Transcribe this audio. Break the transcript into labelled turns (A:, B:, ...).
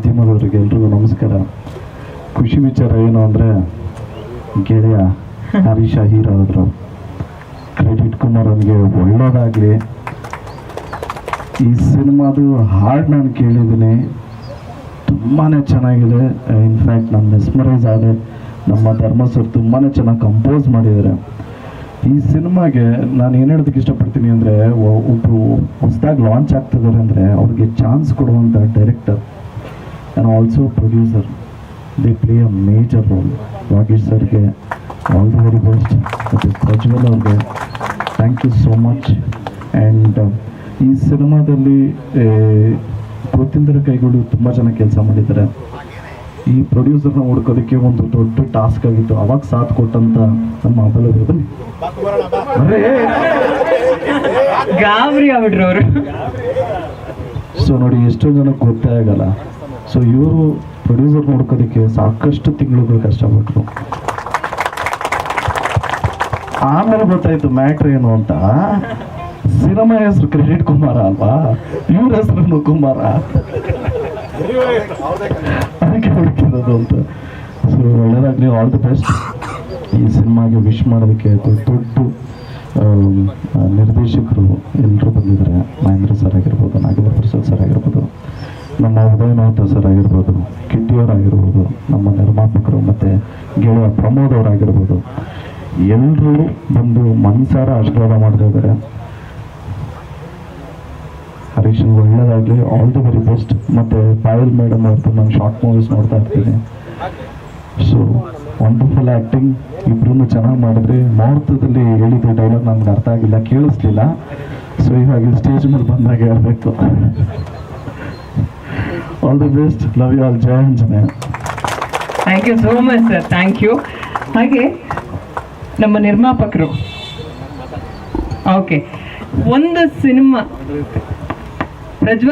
A: ಮಾಧ್ಯಮದವರಿಗೆ ಎಲ್ರಿಗೂ ನಮಸ್ಕಾರ. ಖುಷಿ ವಿಚಾರ ಏನು ಅಂದರೆ, ಗೆಳೆಯ ಹರೀಶ ಹೀರೋ ಅವರು ಕ್ರೆಡಿಟ್ ಕುಮಾರ್ ಅವನಿಗೆ ಒಳ್ಳೇದಾಗಲಿ. ಈ ಸಿನಿಮಾದು ಹಾಡು ನಾನು ಕೇಳಿದ್ದೀನಿ. ತುಂಬಾ ಚೆನ್ನಾಗಿದೆ. ಇನ್ಫ್ಯಾಕ್ಟ್ ನಾನು ಮೆಸ್ಮರೈಸ್ ಆದೆ. ನಮ್ಮ ಧರ್ಮಸ್ಥರು ತುಂಬಾ ಚೆನ್ನಾಗಿ ಕಂಪೋಸ್ ಮಾಡಿದ್ದಾರೆ. ಈ ಸಿನಿಮಾಗೆ ನಾನು ಏನು ಹೇಳೋದಕ್ಕೆ ಇಷ್ಟಪಡ್ತೀನಿ ಅಂದರೆ ಒಬ್ಬರು ಹೊಸದಾಗಿ ಲಾಂಚ್ ಆಗ್ತಿದ್ದಾರೆ ಅಂದರೆ ಅವ್ರಿಗೆ ಚಾನ್ಸ್ ಕೊಡುವಂಥ director and also producer they play a major role Vageesh ಸರ್ಗೆ ಆಲ್ ದಿ ವೆರಿ ಬೆಸ್ಟ್ ಮತ್ತು ಪ್ರಜ್ವಲ್ ಅವ್ರಿಗೆ thank you so much and ಈ ಸಿನಿಮಾದಲ್ಲಿ ಗೊತ್ತಿಲ್ಲದ ಕೈಗಳು ತುಂಬ ಚೆನ್ನಾಗಿ ಕೆಲಸ ಮಾಡಿದ್ದಾರೆ. ಈ ಪ್ರೊಡ್ಯೂಸರ್ನ ಹುಡ್ಕೋದಕ್ಕೆ ಒಂದು ದೊಡ್ಡ ಟಾಸ್ಕ್ ಆಗಿತ್ತು. ಅವಾಗ ಸಾಥ್ ಕೊಟ್ಟಂತ ನಮ್ಮ ಅಬಲ ಬನ್ನಿ.
B: ಗಾಬರಿ ಆಗ್ಬಿಟ್ರು ಅವರು.
A: ಸೊ ನೋಡಿ ಎಷ್ಟೋ ಜನಕ್ಕೆ ಗೊತ್ತೇ ಆಗಲ್ಲ. ಸೊ ಇವರು ಪ್ರೊಡ್ಯೂಸರ್ ನೋಡ್ಕೋದಕ್ಕೆ ಸಾಕಷ್ಟು ತಿಂಗಳುಗಳು ಕಷ್ಟಪಟ್ಟರು ಆಮೇಲೆ ಗೊತ್ತಾಯ್ತು ಮ್ಯಾಟ್ರ್ ಏನು ಅಂತ? ಸಿನಿಮಾ ಹೆಸರು ಕ್ರೆಡಿಟ್ ಕುಮಾರ ಅಲ್ವಾ? ಇವ್ರ ಹೆಸರು ಕುಮಾರ. ಅದಕ್ಕೆ ಅಂತ. ಸೊ ಒಳ್ಳೇದಾಗಲಿ ಆಲ್ ದಿ ಬೆಸ್ಟ್ ಈ ಸಿನಿಮಾಗೆ ವಿಶ್ ಮಾಡೋದಕ್ಕೆ ದೊಡ್ಡ ನಿರ್ದೇಶಕರು ಎಲ್ಲರೂ ಬಂದಿದ್ದಾರೆ. ಮಹೇಂದ್ರ ಸರ್ ಆಗಿರ್ಬೋದು, ನಾಗೇಂದ್ರ ನಮ್ಮ ಉದಯನಾಥ ಸರ್ ಆಗಿರ್ಬೋದು ಕಿಟ್ಟಿಯವರಾಗಿರ್ಬೋದು ನಮ್ಮ ನಿರ್ಮಾಪಕರು ಮತ್ತು ಗೆಳೆಯ ಪ್ರಮೋದ್ ಅವರಾಗಿರ್ಬೋದು ಎಲ್ಲರೂ ಬಂದು ಮನ್ಸಾರ ಆಶೀರ್ವಾದ ಮಾಡ್ತಾ ಇದ್ದಾರೆ. ಹರೀಶ್ ಒಳ್ಳೇದಾಗಲಿ ಆಲ್ ದಿ ವೆರಿ ಬೆಸ್ಟ್ ಮತ್ತು ಪಾಯಲ್ ಮೇಡಮ್ ಅವ್ರದ್ದು ನಾನು ಶಾರ್ಟ್ ಮೂವೀಸ್ ನೋಡ್ತಾ ಇರ್ತೀನಿ. ಸೊ ವಂಡರ್ಫುಲ್ ಆ್ಯಕ್ಟಿಂಗ್ ಇಬ್ಬರೂ ಚೆನ್ನಾಗಿ ಮಾಡಿದ್ರಿ ಮುಹೂರ್ತದಲ್ಲಿ ಹೇಳಿದ ಡೈಲಾಗ್ ನಮ್ಗೆ ಅರ್ಥ ಆಗಿಲ್ಲ, ಕೇಳಿಸ್ಲಿಲ್ಲ. ಸೊ ಇವಾಗ ಸ್ಟೇಜ್ ಮೇಲೆ ಬಂದಾಗ ಹೇಳ್ಬೇಕು. All the best love you all Jaya Anjane
B: thank you so much sir thank you ಹಾಗೆ ನಮ್ಮ ನಿರ್ಮಾಪಕರು. ಓಕೆ ಒಂದು ಸಿನಿಮಾ.